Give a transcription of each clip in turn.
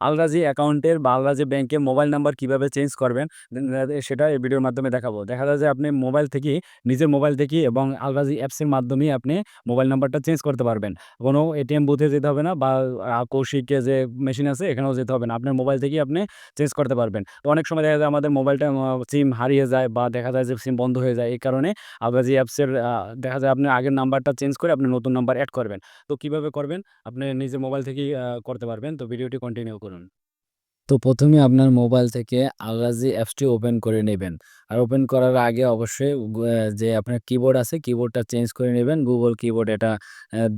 Al-Rajhi অ্যাকাউন্টের বা Al-Rajhi ব্যাংকে মোবাইল নাম্বার কীভাবে চেঞ্জ করবেন সেটা এই ভিডিওর মাধ্যমে দেখাবো। দেখা যায় যে আপনি মোবাইল থেকেই, নিজের মোবাইল থেকেই এবং আলরাজি অ্যাপসের মাধ্যমেই আপনি মোবাইল নাম্বারটা চেঞ্জ করতে পারবেন। কোনো এটিএম বুথে যেতে হবে না বা কৌশিকে যে মেশিন আছে এখানেও যেতে হবে না। আপনার মোবাইল থেকেই আপনি চেঞ্জ করতে পারবেন। তো অনেক সময় দেখা যায় আমাদের মোবাইলটা সিম হারিয়ে যায় বা দেখা যায় যে সিম বন্ধ হয়ে যায়। এই কারণে আলরাজি অ্যাপসের দেখা যায় আপনি আগের নাম্বারটা চেঞ্জ করে আপনি নতুন নাম্বার অ্যাড করবেন। তো কীভাবে করবেন? আপনি নিজের মোবাইল থেকেই করতে পারবেন। তো ভিডিওটি কন্টিনিউ করুন। তো প্রথমে আপনার মোবাইল থেকে আলরাজি অ্যাপসটি ওপেন করে নেবেন। আর ওপেন করার আগে অবশ্যই যে আপনার কিবোর্ড আছে, কিবোর্ডটা চেঞ্জ করে নেবেন। গুগল কিবোর্ড এটা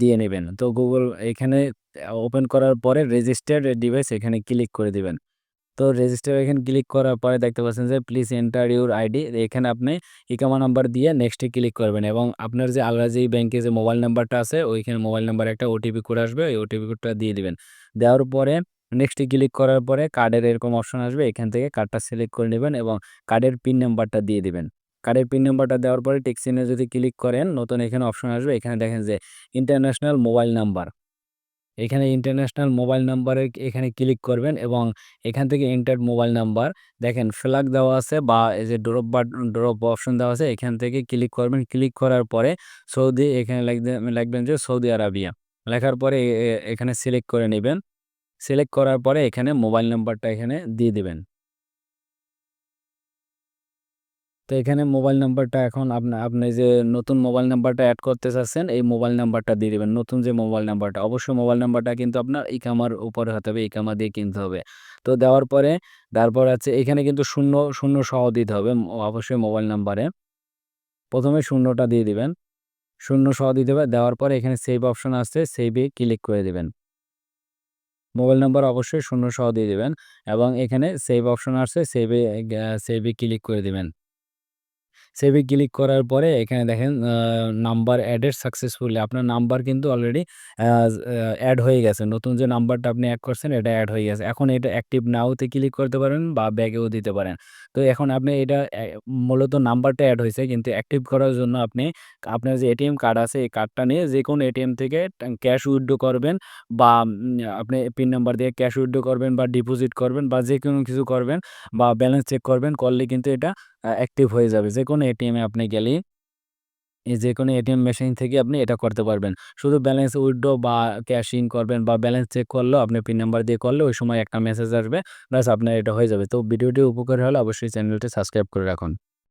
দিয়ে নেবেন। তো গুগল এখানে ওপেন করার পরে রেজিস্টার্ড ডিভাইস এখানে ক্লিক করে দিবেন। তো রেজিস্টার এখানে ক্লিক করার পরে দেখতে পাচ্ছেন যে, প্লিজ এন্টার ইউর আইডি এখানে আপনি ইকামা নাম্বার দিয়ে নেক্সট ক্লিক করবেন এবং আপনার যে আলরাজি ব্যাংকে যে মোবাইল নাম্বারটা আছে, ওইখানে মোবাইল নাম্বারে একটা ওটিপি কোড আসবে। ওই ওটিপি কোডটা দিয়ে দিবেন। দেওয়ার পরে নেক্সট ক্লিক করার পরে কার্ডের এরকম অপশন আসবে। এখান থেকে কার্ডটা সিলেক্ট করে নেবেন এবং কার্ডের পিন নাম্বারটা দিয়ে দিবেন। কার্ডের পিন নাম্বারটা দেওয়ার পরে টিক চিহ্নে যদি ক্লিক করেন, নতুন এখানে অপশন আসবে। এখানে দেখেন যে ইন্টারন্যাশনাল মোবাইল নাম্বার। এখানে ইন্টারন্যাশনাল মোবাইল নাম্বারে এখানে ক্লিক করবেন এবং এখান থেকে এন্টার মোবাইল নাম্বার দেখেন ফ্ল্যাগ দেওয়া আছে বা এই যে ড্রপ বাট ড্রপ অপশন দেওয়া আছে, এখান থেকে ক্লিক করবেন। ক্লিক করার পরে সৌদি, এখানে লিখবেন যে সৌদি আরাবিয়া। লেখার পরে এখানে সিলেক্ট করে নিবেন। সিলেক্ট করার পরে এখানে মোবাইল নাম্বারটা এখানে দিয়ে দেবেন তো এখানে মোবাইল নাম্বারটা এখন আপনা আপনি যে নতুন মোবাইল নাম্বারটা অ্যাড করতে চাচ্ছেন এই মোবাইল নাম্বারটা দিয়ে দেবেন নতুন যে মোবাইল নাম্বারটা অবশ্যই মোবাইল নাম্বারটা কিন্তু আপনার ইকামার উপরে হতে হবে। ইকামা দিয়ে কিনতে হবে। তো দেওয়ার পরে তারপর আছে এখানে কিন্তু শূন্য, শূন্য সহ দিতে হবে অবশ্যই মোবাইল নাম্বারে। প্রথমে শূন্যটা দিয়ে দিবেন। শূন্য সহ দিতে হবে। দেওয়ার পরে এখানে সেভ অপশন আছে সেভে ক্লিক করে দিবেন। মোবাইল নাম্বার অবশ্যই শূন্য সহ দিয়ে দেবেন এবং এখানে সেভ অপশন আসছে সেভে সেভে ক্লিক করে দিবেন। সেভ ক্লিক করার পরে এখানে দেখেন নাম্বার এডেড সাকসেসফুলি আপনার নাম্বার কিন্তু অলরেডি আ হয়ে গেছে। নতুন যে নাম্বারটা আপনি অ্যাড করছেন, এটা অ্যাড হয়ে গেছে। এখন এটা অ্যাক্টিভ নাওতে ক্লিক করতে পারেন বা ব্যাগেও দিতে পারেন। তো এখন আপনি এটা মূলত নাম্বারটা অ্যাড হয়েছে, কিন্তু অ্যাক্টিভ করার জন্য আপনি আপনার যে এটিএম কার্ড আছে, এই কার্ডটা নিয়ে যে কোনো এটিএম থেকে ক্যাশ উইথড্র করবেন বা আপনি পিন নাম্বার দিয়ে ক্যাশ উইথড্র করবেন বা ডিপোজিট করবেন বা যে কোনো কিছু করবেন বা ব্যালেন্স চেক করবেন, করলে কিন্তু এটা অ্যাক্টিভ হয়ে যাবে। যেকোনো এটিএমে আপনি গেলে এই যেকোনো এটিএম মেশিন থেকে আপনি এটা করতে পারবেন। শুধু ব্যালেন্স উইথড্র বা ক্যাশ ইন করবেন বা ব্যালেন্স চেক করলেও আপনি পিন নাম্বার দিয়ে করলে ওই সময় একটা মেসেজ আসবে। প্লাস আপনার এটা হয়ে যাবে। তো ভিডিওটি উপকার হলে অবশ্যই চ্যানেলটি সাবস্ক্রাইব করে রাখুন।